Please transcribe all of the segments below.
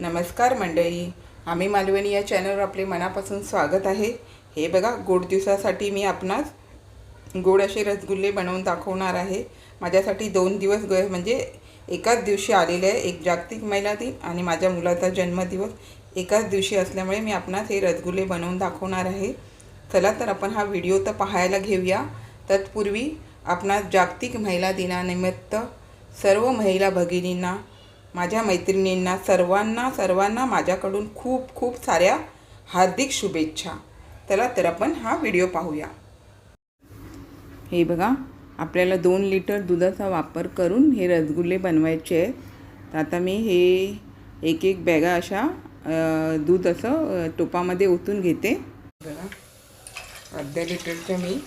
नमस्कार मंडळी. आम्ही मालवणी या चॅनलवर आपले मनापासून स्वागत आहे. हे बघा गोड दिवसासाठी मी आपणास गोड असे रसगुल्ले बनवून दाखवणार आहे. माझ्यासाठी दोन दिवस ग म्हणजे एकाच दिवशी आलेले आहे एक जागतिक महिला दिन आणि माझ्या मुलाचा जन्मदिवस. एकाच दिवशी असल्यामुळे मी आपणास हे रसगुल्ले बनवून दाखवणार आहे. चला तर आपण हा व्हिडिओ तर पाहायला घेऊया. तत्पूर्वी आपणास जागतिक महिला दिनानिमित्त सर्व महिला भगिनींना माझ्या मैत्रिणींना सर्वांना सर्वांना माझ्याकडून खूप खूप साऱ्या हार्दिक शुभेच्छा. चला तर आपण हा व्हिडिओ पाहूया. हे बघा आपल्याला दोन लिटर दुधाचा वापर करून हे रसगुल्ले बनवायचे आहे तर आता मी हे एक एक बॅगा अशा दूध असं टोपामध्ये ओतून घेते. बघा अर्ध्या लिटरच्या मी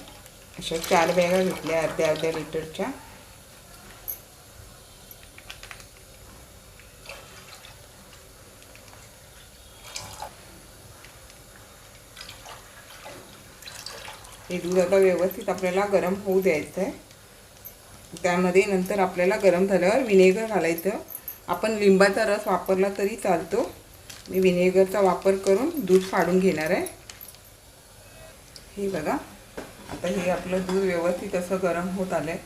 अशा चार बॅगा घेतल्या अर्ध्या अर्ध्या लिटरच्या. हे दूध आता व्यवस्थित आपल्याला गरम होऊ द्यायचं आहे. त्यामध्ये नंतर आपल्याला गरम झाल्यावर विनेगर घालायचं. आपण लिंबाचा रस वापरला तरी चालतो. मी विनेगरचा वापर करून दूध काढून घेणार आहे. हे बघा. आता हे आपलं दूध व्यवस्थित असं गरम होत आलं आहे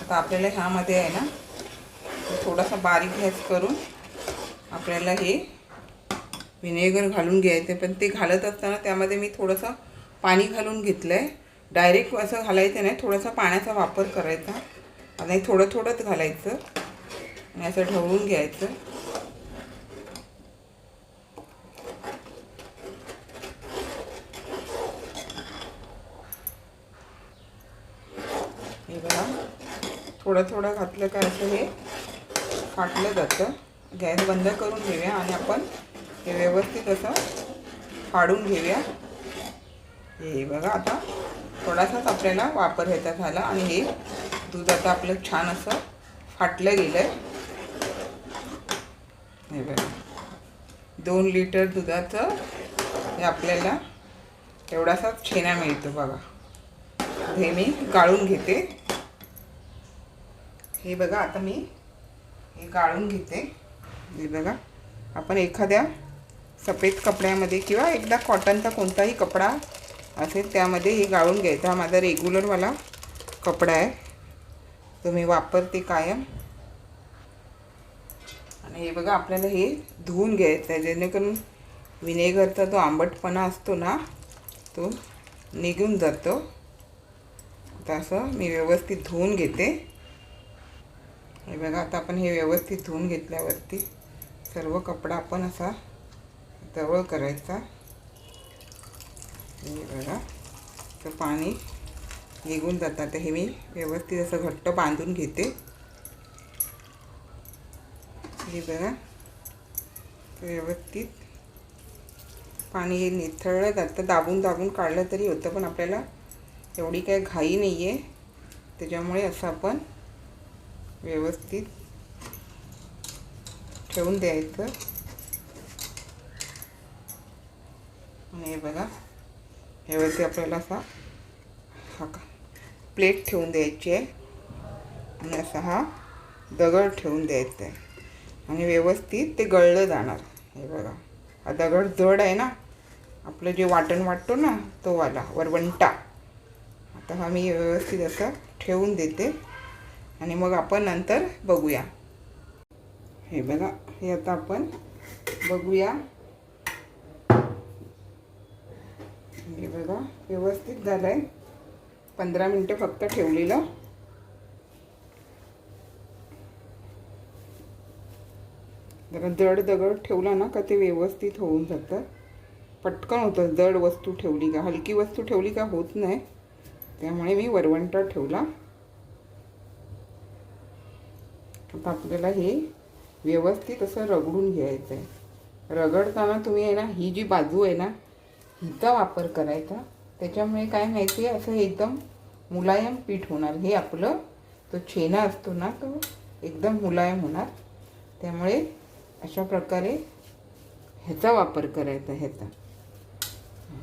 आता आपल्याला ह्यामध्ये आहे ना थोडासा बारीक गॅस करून आपल्याला हे विनेगर घालून घ्यायचं पण ते घालत असताना त्यामध्ये मी थोडंसं पाणी घालून घेतलं आहे डायरेक्ट असं घालायचं नाही. थोडासा पाण्याचा वापर करायचा. आणि थोडं थोडंच घालायचं. आणि असं ढवळून घ्यायचं. हे बघा. थोडं थोडं घातलं का असं हे फाटलं जातं. गॅस बंद करून घेऊया आणि आपण हे व्यवस्थित असं फाडून घेऊया. हे बघा आता थोडासाच आपल्याला वापर ह्याचा झाला आणि हे दूध आता आपलं छान असं फाटलं गेलं आहे हे बघा. दोन लिटर दुधाचं हे आपल्याला एवढासाच छेना मिळतो बघा. हे मी गाळून घेते. हे बघा आता मी हे गाळून घेते. हे बघा आपण एखाद्या सफेद कपड्यामध्ये किंवा एकदा कॉटनचा कोणताही कपडा असेल त्यामध्ये हे गाळून घ्यायचा. हा माझा रेग्युलरवाला कपडा आहे. तो मी वापरते कायम. आणि हे बघा आपल्याला हे धुवून घ्यायचं आहे. जेणेकरून विनेगरचा जो आंबटपणा असतो ना तो निघून जातो. तसं मी व्यवस्थित धुवून घेते. हे बघा आता आपण हे व्यवस्थित धुवून घेतल्यावरती सर्व कपडा आपण असा जवळ करायचा. हे बघा. तर पाणी निघून जातं. तर हे मी व्यवस्थित असं घट्ट बांधून घेते. हे बघा. व्यवस्थित. पाणी हे निथळलं जातं. दाबून दाबून काढलं तरी होतं पण आपल्याला एवढी काही घाई नाही आहे त्याच्यामुळे असं आपण व्यवस्थित ठेवून द्यायचं. आणि हे बघा. व्यवस्थित आपल्याला असा हा का प्लेट ठेवून द्यायची आहे. आणि असा हा दगड ठेवून द्यायचा आहे. आणि व्यवस्थित ते गळलं जाणार. हे बघा. हा दगड जड आहे ना. आपलं जे वाटण वाटतो ना तो वाला वरवंटा. आता हा मी व्यवस्थित असं ठेवून देते. आणि मग आपण नंतर बघूया. हे बघा हे आता आपण बघूया. हे बघा व्यवस्थित झालं आहे पंधरा मिनटं फक्त ठेवलेलं. जरा जड दगड ठेवला ना का ते व्यवस्थित होऊन जातं. पटकन होतं जड वस्तू ठेवली का? हलकी वस्तू ठेवली का? होत नाही. त्यामुळे मी वरवंटा ठेवला. आता आपल्याला हे व्यवस्थित असं रगडून घ्यायचं आहे रगडताना तुम्ही आहे ना ही जी बाजू आहे ना हिचा वापर करायचा. त्याच्यामुळे काय माहिती आहे असं एकदम मुलायम पीठ होणार. हे आपलं तो छेना असतो ना तो एकदम मुलायम होणार. त्यामुळे अशा प्रकारे ह्याचा वापर करायचा ह्याचा.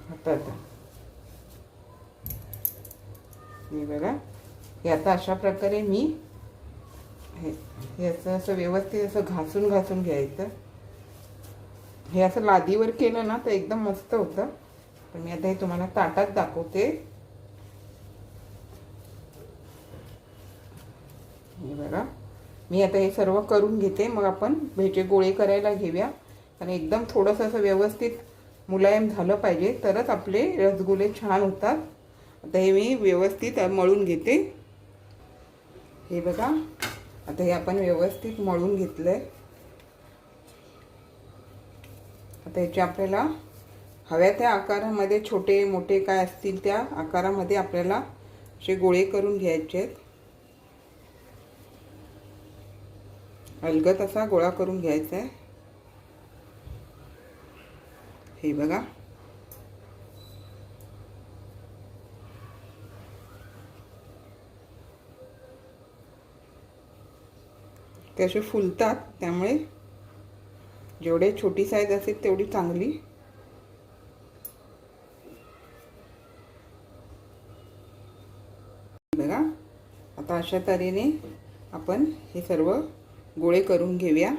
हाताचा हे बघा. हे आता अशा प्रकारे मी हे हे असं असं व्यवस्थित असं घासून घासून घ्यायचं. हे असं लादीवर केलं ना तर एकदम मस्त होतं. तर मी आता हे तुम्हाला ताटात दाखवते. हे बघा. मी आता हे सर्व करून घेते. मग आपण ह्याचे गोळे करायला घेऊया. आणि एकदम थोडंसं असं व्यवस्थित मुलायम झालं पाहिजे. तरच आपले रसगुल्ले छान होतात. आता हे मी व्यवस्थित मळून घेते. हे बघा. आता हे आपण व्यवस्थित मळून घेतलं आहे आता याचे आपल्याला हव्या त्या आकारामध्ये छोटे मोठे काय असतील त्या आकारामध्ये आपल्याला असे गोळे करून घ्यायचे आहेत. अलगत असा गोळा करून घ्यायचा आहे. हे बघा. ते असे फुलतात त्यामुळे जेवढे छोटी साईज असेल तेवढी चांगली बघा आता अशा तऱ्हेने आपण हे सर्व गोळे करून घेऊया.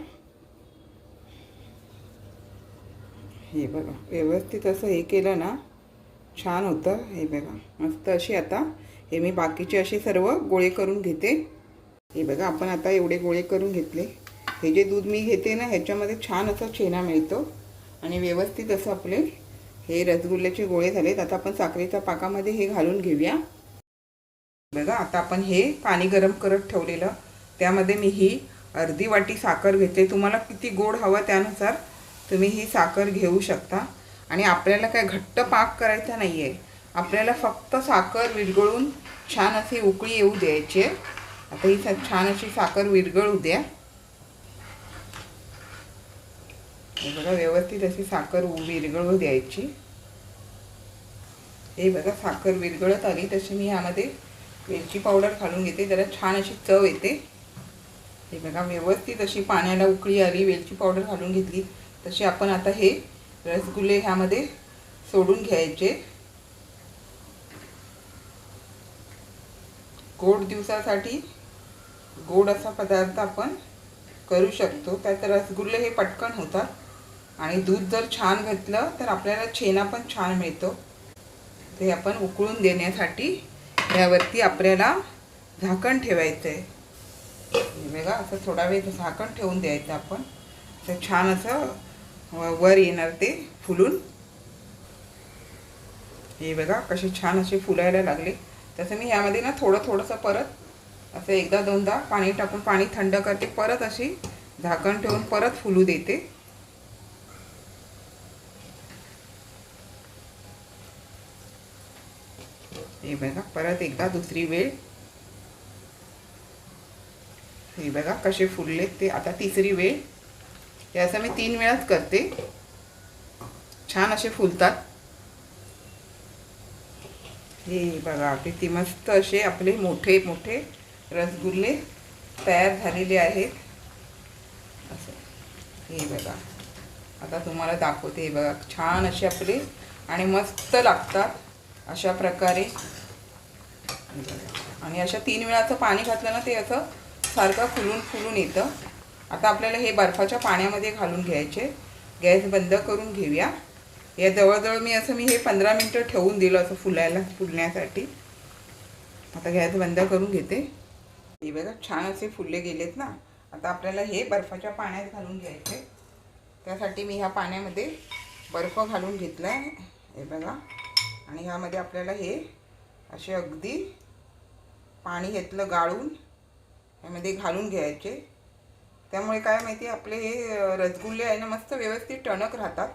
हे बघा व्यवस्थित असं हे केलं ना छान होतं हे बघा. मस्त अशी आता हे मी बाकीचे असे सर्व गोळे करून घेते. हे बघा आपण आता एवढे गोळे करून घेतले. हे जे दूध मी घेते ना ह्याच्यामध्ये छान असा छेना मिळतो. आणि व्यवस्थित असं आपले हे रसगुल्ल्याचे गोळे झालेत. आता आपण साखरेच्या पाकामध्ये हे घालून घेऊया. बघा आता आपण हे पाणी गरम करत ठेवलेलं. त्यामध्ये मी ही अर्धी वाटी साखर घेते. तुम्हाला किती गोड हवं त्यानुसार तुम्ही ही साखर घेऊ शकता. आणि आपल्याला काय घट्ट पाक करायचा नाही आहे आपल्याला फक्त साखर विरगळून छान अशी उकळी येऊ द्यायची आहे. आता ही छान अशी साखर विरगळू द्या. हे बघा व्यवस्थित अशी साखर विरगळू द्यायची. हे बघा साखर विरघळत आली. तशी मी यामध्ये वेलची पावडर घालून घेते जरा छान अशी चव येते. हे बघा व्यवस्थित अशी पाण्याला उकळी आली वेलची पावडर घालून घेतली. तशी आपण आता हे रसगुल्ले ह्यामध्ये सोडून घ्यायचे. गोड दिवसासाठी गोड असा पदार्थ आपण करू शकतो. त्यात रसगुल्ले हे पटकन होतात. आणि दूध जर छान घेतलं तर आपल्याला छेना पण छान मिळतो. ते आपण उकळून देण्यासाठी यावरती आपल्याला झाकण ठेवायचं आहे बघा असं थोडा वेळ झाकण ठेवून द्यायचं आपण. तर छान असं वर येणार ते फुलून. हे बघा कसे छान असे फुलायला लागले. तसं मी यामध्ये ना थोडं थोडंसं परत असं एकदा दोनदा पाणी टाकून पाणी थंड करते. परत अशी झाकण ठेवून परत फुलू देते. बघा परत एकदा दुसरी वेळ. हे बघा कसे फुललेत ते आता तिसरी वेळ. हे असं मी तीन वेळाच करते. छान असे फुलतात. हे बघा किती मस्त असे आपले मोठे मोठे रसगुल्ले तयार झालेले आहेत. असं. हे बघा. आता तुम्हाला दाखवते हे बघा छान असे आपले आणि मस्त लागतात. अशा प्रकारे. आणि अशा तीन वेळाचं पाणी घातलं ना ते असं सारखं फुलून फुलून येतं. आता आपल्याला हे बर्फाच्या पाण्यामध्ये घालून घ्यायचे. गॅस बंद करून घेऊया. या जवळजवळ मी असं मी हे पंधरा मिनटं ठेवून दिलं असं फुलायला फुलण्यासाठी. आता गॅस बंद करून घेते. हे बघा छान असे फुलले गेलेत ना. आता आपल्याला हे बर्फाच्या पाण्यात घालून घ्यायचे. त्यासाठी मी ह्या पाण्यामध्ये बर्फ घालून घेतला आहे हे बघा. आणि ह्यामध्ये आपल्याला हे असे अगदी पाणी घेतलं गाळून यामध्ये घालून घ्यायचे. त्यामुळे काय माहिती आपले हे रसगुल्ले आहे ना मस्त व्यवस्थित टणक राहतात.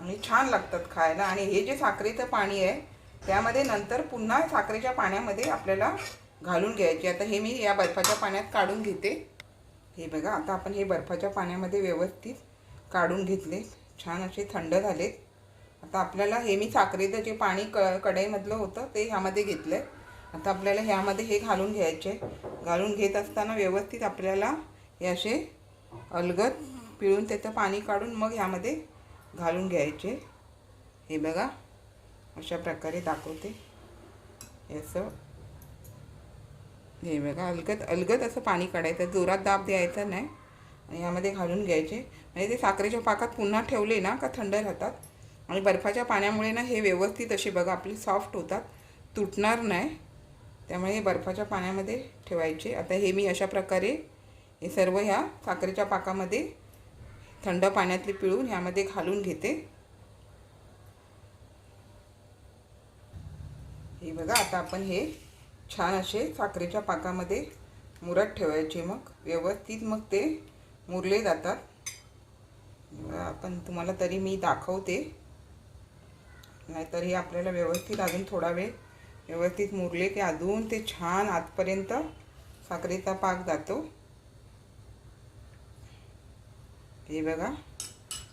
आणि छान लागतात खायला. आणि हे जे साखरेचं पाणी आहे त्यामध्ये नंतर पुन्हा साखरेच्या पाण्यामध्ये आपल्याला घालून घ्यायचे. आता हे मी या बर्फाच्या पाण्यात काढून घेते. हे बघा आता आपण हे बर्फाच्या पाण्यामध्ये व्यवस्थित काढून घेतले. छान असे थंड झालेत. आता आपल्याला हे मी साखरेचं जे पाणी क कढईमधलं होतं ते ह्यामध्ये घेतलं आहे आता आपल्याला ह्यामध्ये हे घालून घ्यायचे घालून घेत असताना व्यवस्थित आपल्याला हे असे अलगद पिळून त्याचं पाणी काढून मग ह्यामध्ये घालून घ्यायचे. हे बघा अशा प्रकारे दाखवते. असं हे बघा अलगद अलगद असं पाणी काढायचं. जोरात दाब द्यायचा नाही. आणि ह्यामध्ये घालून घ्यायचे. म्हणजे ते साखरेच्या पाकात पुन्हा ठेवले ना का थंड राहतात? आणि बर्फाच्या पाण्यामुळे ना हे व्यवस्थित असे बघा आपले सॉफ्ट होतात. तुटणार नाही. त्यामुळे हे बर्फाच्या पाण्यामध्ये ठेवायचे. आता हे मी अशा प्रकारे हे सर्व ह्या साखरेच्या पाकामध्ये थंड पाण्यातले पिळून ह्यामध्ये घालून घेते. हे बघा आता आपण हे छान असे साखरेच्या पाकामध्ये मुरत ठेवायचे. मग व्यवस्थित मग ते मुरले जातात. आपण तुम्हाला तरी मी दाखवते. नाहीतर हे आपल्याला व्यवस्थित अजून थोडा वेळ व्यवस्थित मुरले की अजून ते छान आतपर्यंत साखरेचा पाक जातो. हे बघा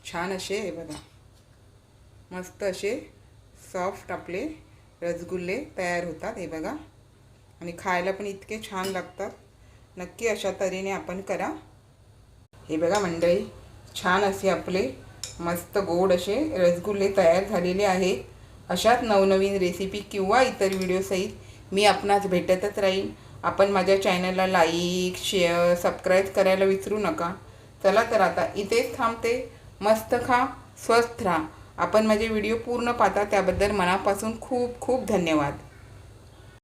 छान असे हे बघा. मस्त असे सॉफ्ट आपले रसगुल्ले तयार होतात हे बघा. आणि खायला पण इतके छान लागतात. नक्की अशा तऱ्हेने आपण करा. हे बघा मंडळी छान असे आपले मस्त गोड असे रसगुल्ले तयार झालेले आहेत. अशाच नवनवीन रेसिपी किंवा इतर व्हिडिओसहित मी आपणास भेटतच राहीन. आपण माझ्या चॅनलला लाईक शेअर सबस्क्राईब करायला विसरू नका. चला तर आता इथेच थांबते. मस्त खा स्वस्थ राहा. आपण माझे व्हिडिओ पूर्ण पाहता त्याबद्दल मनापासून खूप खूप धन्यवाद.